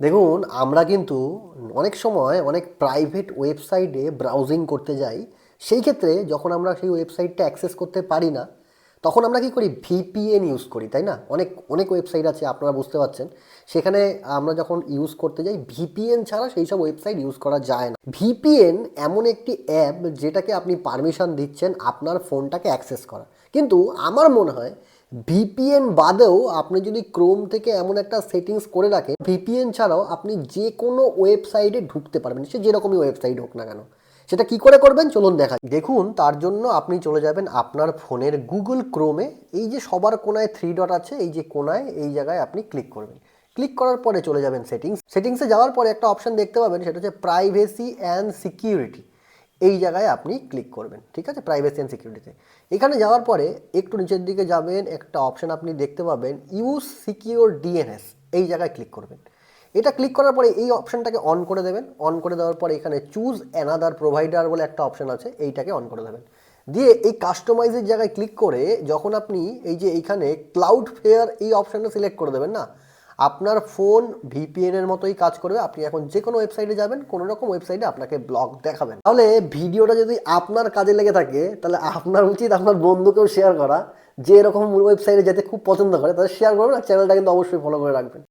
দেখুন, আমরা কিন্তু অনেক সময় অনেক প্রাইভেট ওয়েবসাইটে ব্রাউজিং করতে যাই। সেই ক্ষেত্রে যখন আমরা সেই ওয়েবসাইটটা অ্যাক্সেস করতে পারি না, তখন আমরা কি করি? ভিপিএন ইউজ করি, তাই না? অনেক অনেক ওয়েবসাইট আছে, আপনারা বুঝতে পারছেন। সেখানে আমরা যখন ইউজ করতে যাই ভিপিএন ছাড়া সেই সব ওয়েবসাইট ইউজ করা যায় না। ভিপিএন এমন একটি অ্যাপ যেটাকে আপনি পারমিশন দিচ্ছেন আপনার ফোনটাকে অ্যাক্সেস করা কিন্তু আমার মনে হয় ভিপিএন বাদেও আপনি যদি ক্রোম থেকে এমন একটা সেটিংস করে রাখেন ভিপিএন ছাড়াও আপনি যে কোনো ওয়েবসাইটে ঢুকতে পারবেন, সে যেরকমই ওয়েবসাইট হোক না কেন। সেটা কি করে করবেন? চলুন দেখা দেখুন, তার জন্য আপনি চলে যাবেন আপনার ফোনের গুগল ক্রোমে এই যে সবার কোনায় থ্রি ডট আছে, এই যে কোনায়, এই জায়গায় আপনি ক্লিক করবেন। ক্লিক করার পরে চলে যাবেন সেটিংস সেটিংসে যাওয়ার পরে একটা অপশন দেখতে পাবেন, সেটা হচ্ছে প্রাইভেসি অ্যান্ড সিকিউরিটি এই জায়গায় আপনি ক্লিক করবেন, ঠিক আছে? প্রাইভেসি অ্যান্ড সিকিউরিটিতে এখানে যাওয়ার পরে একটু নিচের দিকে যাবেন, একটা অপশন আপনি দেখতে পাবেন ইউজ সিকিউর ডিএনএস এই জায়গায় ক্লিক করবেন। এটা ক্লিক করার পরে এই অপশনটাকে অন করে দেবেন। অন করে দেওয়ার পরে এখানে চুজ অ্যানাদার প্রোভাইডার বলে একটা অপশন আছে, এইটাকে অন করে দেবেন। দিয়ে এই কাস্টমাইজের জায়গায় ক্লিক করে যখন আপনি এই যে এইখানে ক্লাউড ফেয়ার এই অপশনটা সিলেক্ট করে দেবেন না আপনার ফোন ভিপিএন এর মতোই কাজ করবে। আপনি এখন যে কোনো ওয়েবসাইটে যাবেন কোনো রকম ওয়েবসাইটে আপনাকে ব্লগ দেখাবেন। তাহলে ভিডিওটা যদি আপনার কাজে লেগে থাকে, তাহলে আপনার উচিত আপনার বন্ধুকেও শেয়ার করা। যে এরকম ওয়েবসাইটে যেতে খুব পছন্দ করে, তাহলে শেয়ার করবেন আর চ্যানেলটা কিন্তু অবশ্যই ফলো করে রাখবেন।